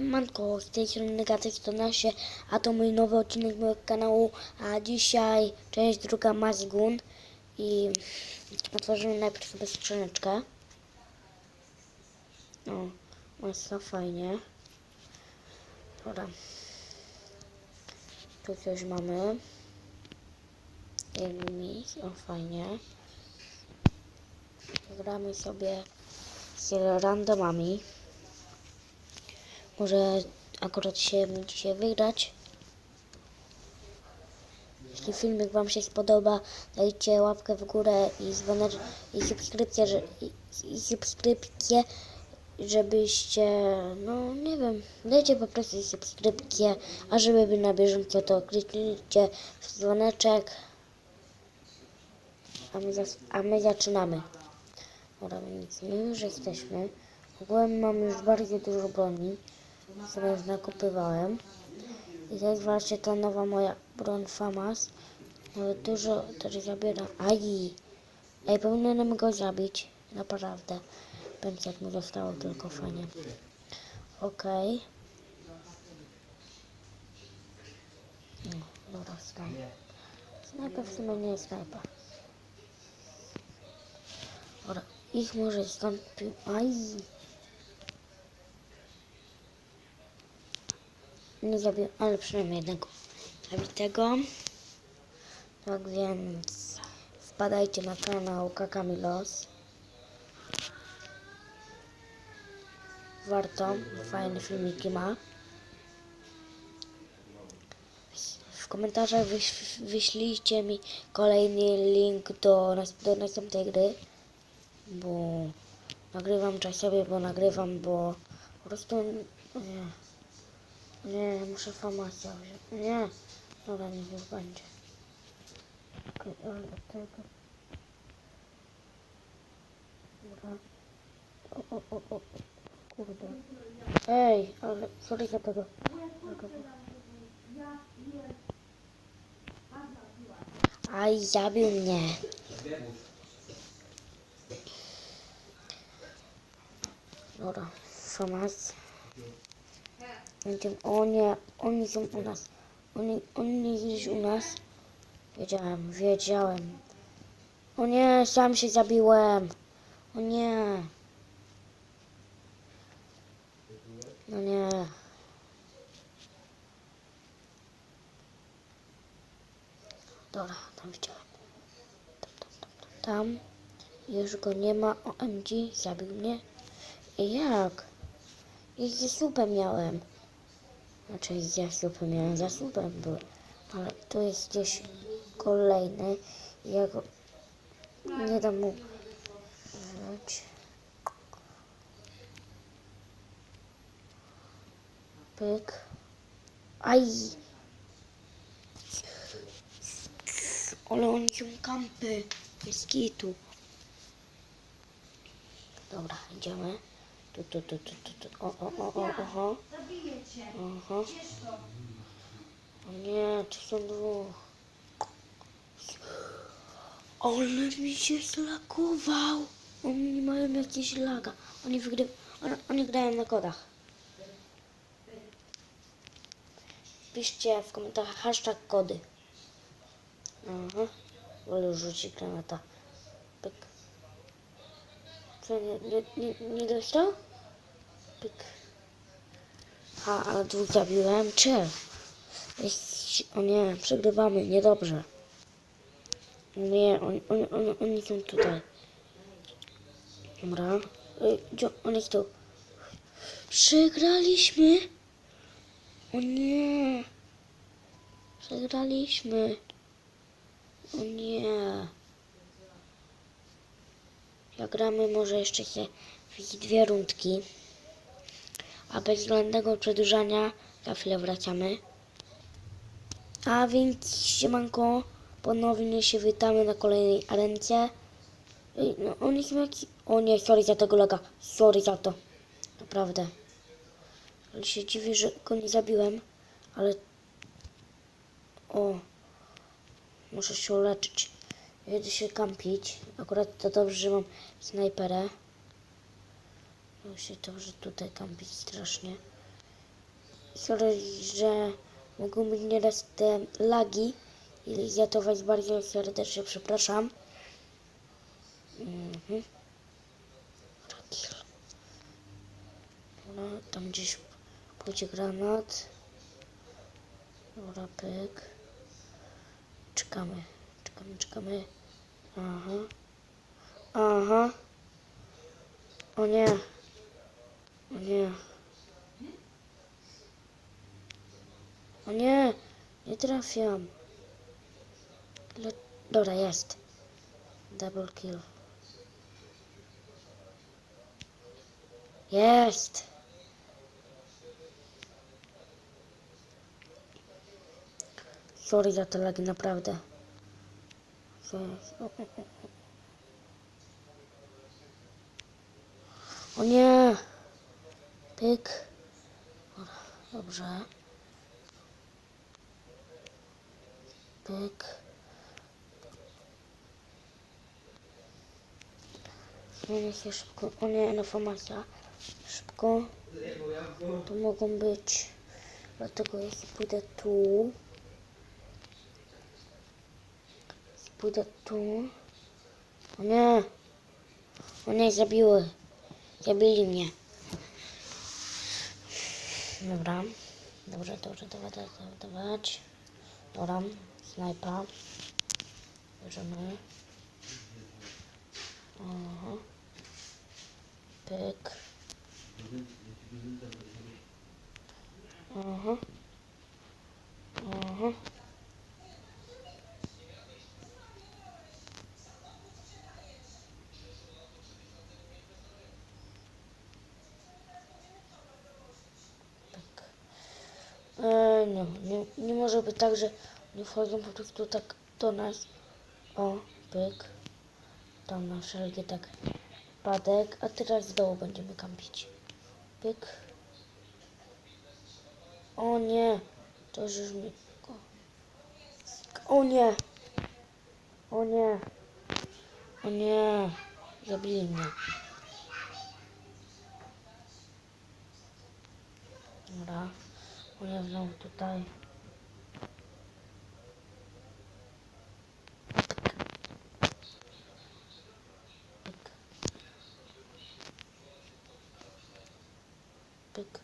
Manko, z tej strony Negatyk 112, a to mój nowy odcinek mojego kanału, a dzisiaj część druga Mazgun i otworzymy najpierw sobie skrzyneczkę. O, mocno fajnie. Dobra. Tu coś mamy. Enemies, o fajnie. Gramy sobie z randomami. Może akurat się dzisiaj wygrać. Jeśli filmik Wam się spodoba, dajcie łapkę w górę i dzwonek i subskrypcję, że, i, i subskrypcję, żebyście, no nie wiem, dajcie po prostu subskrypcję, a żeby być na bieżąco, to kliknijcie w dzwoneczek, a my, a my zaczynamy. Dobra, więc my już jesteśmy. Ogółem mam już bardzo dużo broni. Sobie już nakupywałem. I to jest właśnie ta nowa moja broń FAMAS. No dużo też zabiera. Aj! Ej, powinienem go zabić. Naprawdę. Jak mu zostało tylko fajnie. Okej. No, dobra, snajper. Snajper w sumie nie jest snajper. Dobra, ich może stąd... Aj! Nie zabiję, ale przynajmniej jednego zabitego. Tak więc wpadajcie na kanał Kakamilos. Warto, fajne filmiki ma. W komentarzach wyś, wyślijcie mi kolejny link do, do następnej gry, bo nagrywam czasowo, bo nagrywam, bo po prostu nie. Nie, muszę famację wziąć. Nie. Dobra, niech już będzie. Okej, ale do tego... Dobra. O, o, o, o. Kurde. Ej, ale sorry za tego. Aj, zabił mnie. Dobra, famas. Będziemy, o nie, oni są u nas. Oni, oni gdzieś u nas. Wiedziałem, wiedziałem. O nie, sam się zabiłem. O nie. No nie. Dobra, tam widziałem. Tam, tam, tam, tam. Już go nie ma. OMG, zabił mnie. I jak? I ze słupem miałem. Znaczy ja słupy miałem, za słupem był. Ale tu jest gdzieś kolejny. Ja go nie dam mu wziąć. Pyk. Aj! Ale oni kampy. Bez kitu. Dobra, idziemy. Tu, tu, tu, tu, tu, tu. O, o, o, o, oho. Zabiję. Aha. O nie, tu są dwóch. Ale mi się zlagował. Oni mają jakieś laga. Oni wygry... Oni grają na kodach. Piszcie w komentarzach hashtag kody. Aha. Wolę rzucić granata. Pyk. Co, nie, nie, nie, nie dostał? Pyk. A, ale dwóch zabiłem. Czy? O nie, przegrywamy, niedobrze. Nie, oni, oni, oni, oni są tutaj. Dobra. Ej, Gdzie on jest tu? Przegraliśmy! O nie! Przegraliśmy! O nie! Jak gramy może jeszcze się w dwie rundki. A bez względnego przedłużania za chwilę wracamy. A więc siemanko, ponownie się witamy na kolejnej arence. No są jakiś... O nie, sorry za tego laga, sorry za to. Naprawdę. Ale się dziwię, że go nie zabiłem, ale... O. Muszę się uleczyć. Jedę się kampić. Akurat to dobrze, że mam snajperę. Muszę to, że tutaj kampić strasznie. sorry, że mogą być nieraz te lagi za to Was bardzo serdecznie przepraszam. Mhm. Dobra, tam gdzieś pójdzie granat. Dobra, pyk. Czekamy, czekamy, czekamy. Aha. Aha. O nie. Nie. O nie. Nie trafiam. Le... Dobra, jest. Double kill. Jest. Sorry za te lagi, naprawdę. O nie! Pyk. Dobrze. Pyk. Zmienię się szybko. O nie, informacja. Szybko. To mogą być. Dlatego jeśli pójdę tu. Pójdę tu. O nie! O nie, zabiły. Zabili mnie. Dobra. Dobrze, dobrze, dawać, dawać. Dobra, snajpa. Bierzemy. Aha. Pyk. Aha. Tak. No, nie, nie może być tak, że nie wchodzą po prostu tak do nas. O, pyk. Tam na wszelkie tak padek, a teraz z dołu będziemy kampić. Pyk. O nie, to już mi... O nie, o nie, o nie, zabili mnie. Dobra, nie, znowu tutaj. Pyk. Pyk.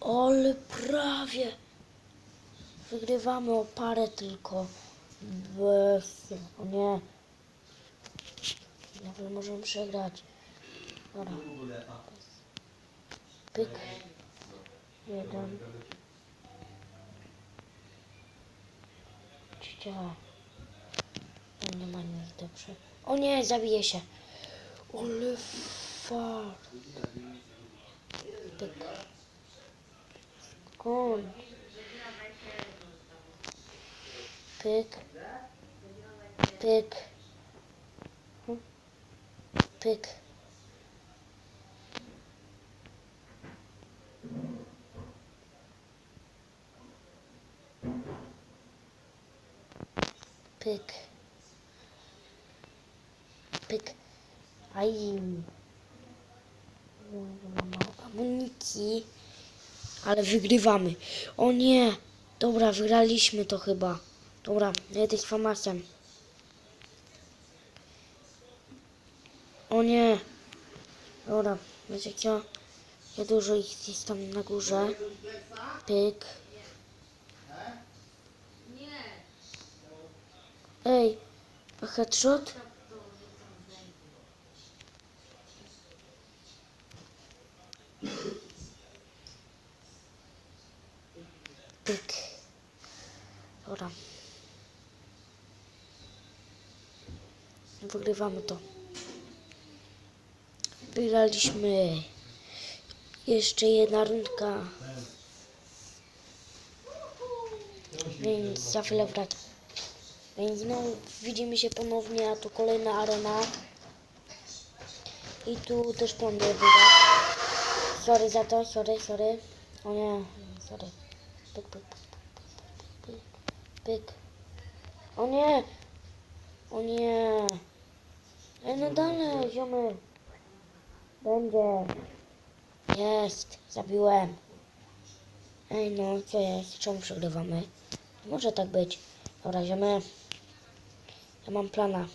Ale prawie. Wygrywamy o parę tylko. Bez... Nie. Nawet możemy przegrać. Dobra. Pyk. Jeden. Cicia. No nie ma nic dobrze. O nie, zabije się. Ale far. Pyk. Skąd? Pyk. Pyk. Pyk. Pyk. Pyk. Aj. Amunicji. Ale wygrywamy. O nie. Dobra, wygraliśmy to chyba. Dobra, jedę z famasem. O nie. Dobra, wiecie co? Ja dużo ich jest tam na górze. Pyk. Ej, a headshot? Pyk. Dobra. Wygrywamy to. Wygraliśmy. Jeszcze jedna rundka. Więc za chwilę wracam. Więc no, widzimy się ponownie, a tu kolejna arena. I tu też planduję wygrać. Sorry za to, sorry, sorry. O nie, sorry. Pyk, pyk, pyk, pyk. O nie! O nie! Ej, no dalej, ziomy. Będzie. Jest, zabiłem. Ej no, co jest? Czemu przegrywamy? Może tak być. Dobra, ziomy. Ja mam plana.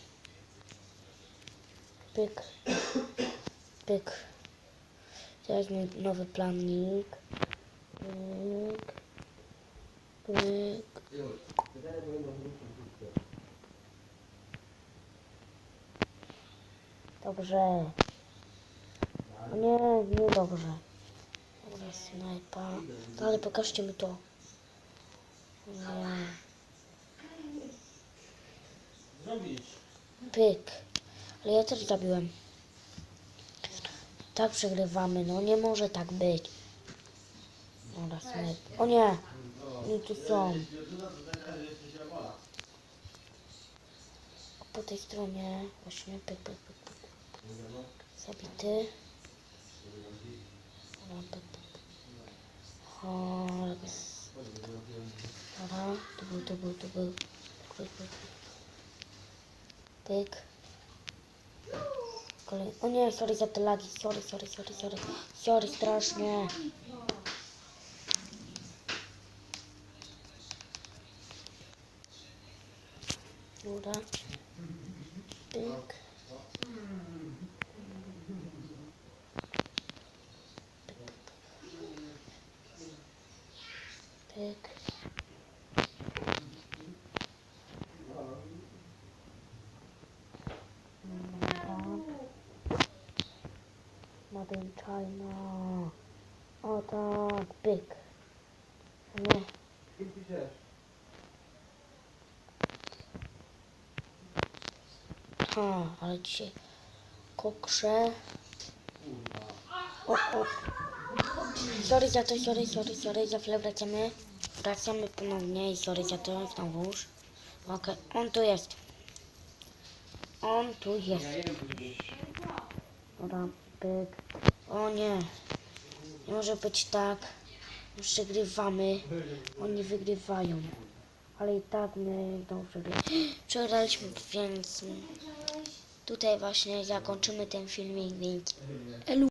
Pyk. Pyk. Teraz nowy planik. Pyk. Pyk. Dobrze. Nie, nie dobrze. Dobra, snajpa. No, ale pokażcie mi to. Nie. Zrobić. Pyk. Ale ja też zabiłem. Tak przegrywamy, no nie może tak być. Dobra. O nie! Oni tu są. Po tej stronie właśnie pyk, pyk, pyk, pyk. Zabity. Dobra, pyk, pyk. O, Dobra, tu był, tu był, tu był. Pyk, pyk, pyk. Pyk. Kolej... O nie, sorry za te lagi, sorry, sorry, sorry, sorry. Sorry, strasznie. Dobra. Pyk. In China. O tak, pyk. Nie. Kim piszesz? Ha, ale dzisiaj kokrze. O, o. Sorry za to, sorry, sorry, sorry, za chwilę wracamy. Wracamy ponownie i sorry za to znowuż. Okej, on tu jest. On tu jest. Dobra, pyk. O nie. Nie może być tak. Przegrywamy. Oni wygrywają. Ale i tak my dobrze Przegraliśmy, więc tutaj właśnie zakończymy ten filmik, więc elu.